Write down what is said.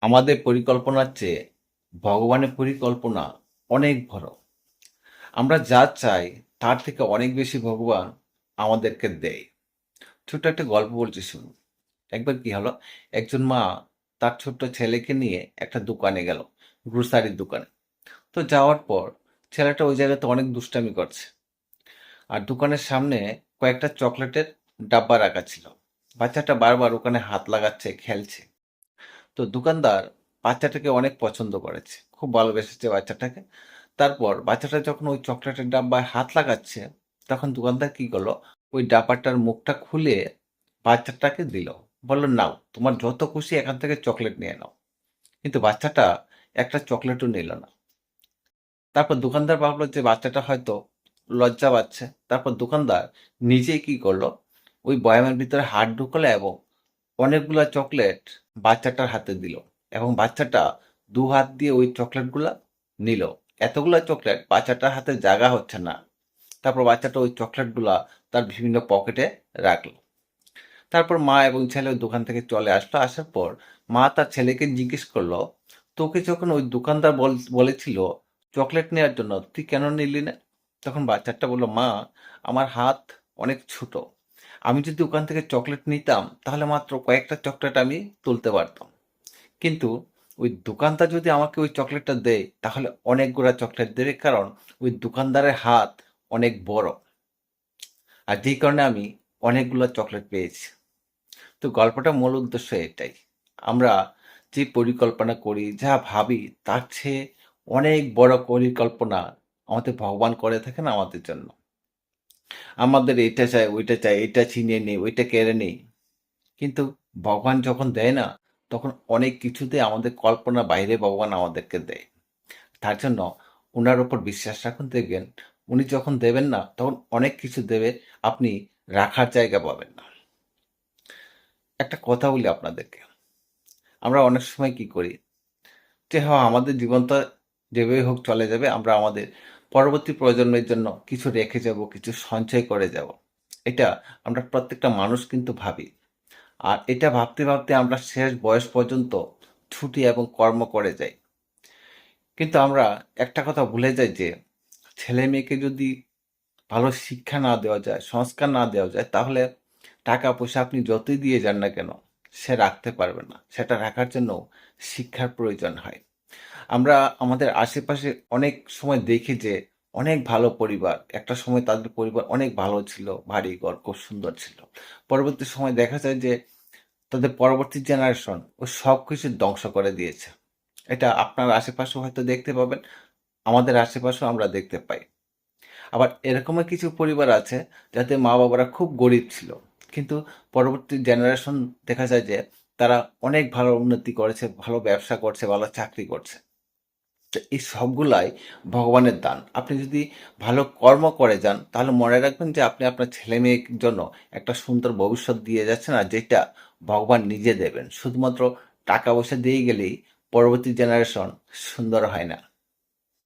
আমাদের পরিকল্পনার চেয়ে ভগবানের পরিকল্পনা অনেক বড়। আমরা যা চাই, তার থেকে অনেক বেশি ভগবান আমাদেরকে দেয়। ছোট্ট একটা গল্প বলছি, শুনুন। একবার কি হলো, একজন মা তার ছোট্ট ছেলেকে নিয়ে একটা দোকানে গেল, গ্রোসারির দোকানে। তো যাওয়ার পর ছেলেটা ওই জায়গাতে অনেক দুষ্টামি করছে। আর দোকানের সামনে কয়েকটা চকলেটের ডাব্বা রাখা ছিল। বাচ্চাটা বারবার ওখানে হাত লাগাচ্ছে, খেলছে। তো দোকানদার বাচ্চাটাকে অনেক পছন্দ করেছে। খুব ভালোবেসেছে বাচ্চাটাকে। তারপর বাচ্চাটা যখন ওই চকলেটের ডাব্বায় হাত লাগাচ্ছে, তখন দোকানদার কি করল? ওই ডাব্বাটার মুখটা খুলে বাচ্চাটাকে দিল। বলল, নাও, তোমার যত খুশি এখান থেকে চকলেট নিয়ে নাও। কিন্তু বাচ্চাটা একটা চকলেটও নিল না। তারপর দোকানদার ভাবলো যে বাচ্চাটা হয়তো লজ্জা পাচ্ছে। তারপর দোকানদার নিজেই কি করল? ওই বয়ামের ভিতরে হাত ঢুকলো এবং অনেকগুলা চকলেট বাচ্চাটার হাতে দিল এবং বাচ্চাটা দু হাত দিয়ে ওই চকলেটগুলা নিল। এতগুলা চকলেট বাচ্চাটার হাতে জায়গা হচ্ছে না। তারপর বাচ্চাটা ওই চকলেটগুলা তার বিভিন্ন পকেটে রাখল। তারপর মা এবং ছেলে দোকান থেকে চলে আসলো। আসার পর মা তার ছেলেকে জিজ্ঞেস করল, তোকে যখন ওই দোকানদার বল- বলেছিল চকলেট নেওয়ার জন্য, তুই কেন নিলি না? তখন বাচ্চাটা বলল, মা, আমার হাত অনেক ছোট। আমি যদি ওখান থেকে চকলেট নিতাম, তাহলে মাত্র কয়েকটা চকলেট আমি তুলতে পারতাম। কিন্তু ওই দোকানদার যদি আমাকে ওই চকলেটটা দেয়, তাহলে অনেকগুলা চকলেট দেবে, কারণ ওই দোকানদারের হাত অনেক বড়। আর যেই কারণে আমি অনেকগুলো চকলেট পেয়েছি। তো গল্পটা মূল উদ্দেশ্য এটাই। আমরা যে পরিকল্পনা করি, যা ভাবি, তার চেয়ে অনেক বড় পরিকল্পনা আমাদের ভগবান করে থাকেন আমাদের জন্য। আমাদের এটা চাই, ওইটা চাই, এটা ছিনিয়ে নেই, ওইটা কেড়ে নেই। কিন্তু ভগবান যখন দেয় না, তখন অনেক কিছুতে আমাদের কল্পনা বাইরে ভগবান আমাদেরকে দেয়। তার জন্য ওনার উপর বিশ্বাস রাখুন, দেখবেন উনি যখন দেবেন না, তখন অনেক কিছু দেবে, আপনি রাখার জায়গা পাবেন না। একটা কথা বলি আপনাদেরকে। আমরা অনেক সময় কি করি? যে হ্যাঁ আমাদের জীবনটা যেভাবে হোক চলে যাবে, আমরা আমাদের পরবর্তী প্রজন্মের জন্য কিছু রেখে যাব, কিছু সঞ্চয় করে যাব। এটা আমরা প্রত্যেকটা মানুষ কিন্তু ভাবি। আর এটা ভাবতে ভাবতে আমরা শেষ বয়স পর্যন্ত ছুটি এবং কর্ম করে যাই। কিন্তু আমরা একটা কথা ভুলে যাই যে, ছেলে মেয়েকে যদি ভালো শিক্ষা না দেওয়া যায়, সংস্কার না দেওয়া যায়, তাহলে টাকা পয়সা আপনি যতই দিয়ে যান না কেন, সে রাখতে পারবে না। সেটা রাখার জন্য শিক্ষার প্রয়োজন হয়। আমরা আমাদের আশেপাশে অনেক সময় দেখি যে অনেক ভালো পরিবার, একটা সময় তাদের পরিবার অনেক ভালো ছিল ভারী ঘর খুব সুন্দর ছিল। পরবর্তী সময় দেখা যায় যে তাদের পরবর্তী জেনারেশন ও সব কিছু ধ্বংস করে দিয়েছে। এটা আপনার আশেপাশেও হয়তো দেখতে পাবেন, আমাদের আশেপাশেও আমরা দেখতে পাই। আবার এরকমও কিছু পরিবার আছে যাতে মা বাবারা খুব গরিব ছিল। কিন্তু পরবর্তী জেনারেশন দেখা যায় যে তারা অনেক ভালো উন্নতি করেছে, ভালো ব্যবসা করছে, ভালো চাকরি করছে। তো এই সবগুলাই ভগবানের দান। আপনি যদি ভালো কর্ম করে যান, তাহলে মনে রাখবেন যে আপনি আপনার ছেলে মেয়ের জন্য একটা সুন্দর ভবিষ্যৎ দিয়ে যাচ্ছেন আর যেটা ভগবান নিজে দেবেন। শুধুমাত্র টাকা পয়সা দিয়ে গেলেই পরবর্তী জেনারেশন সুন্দর হয় না।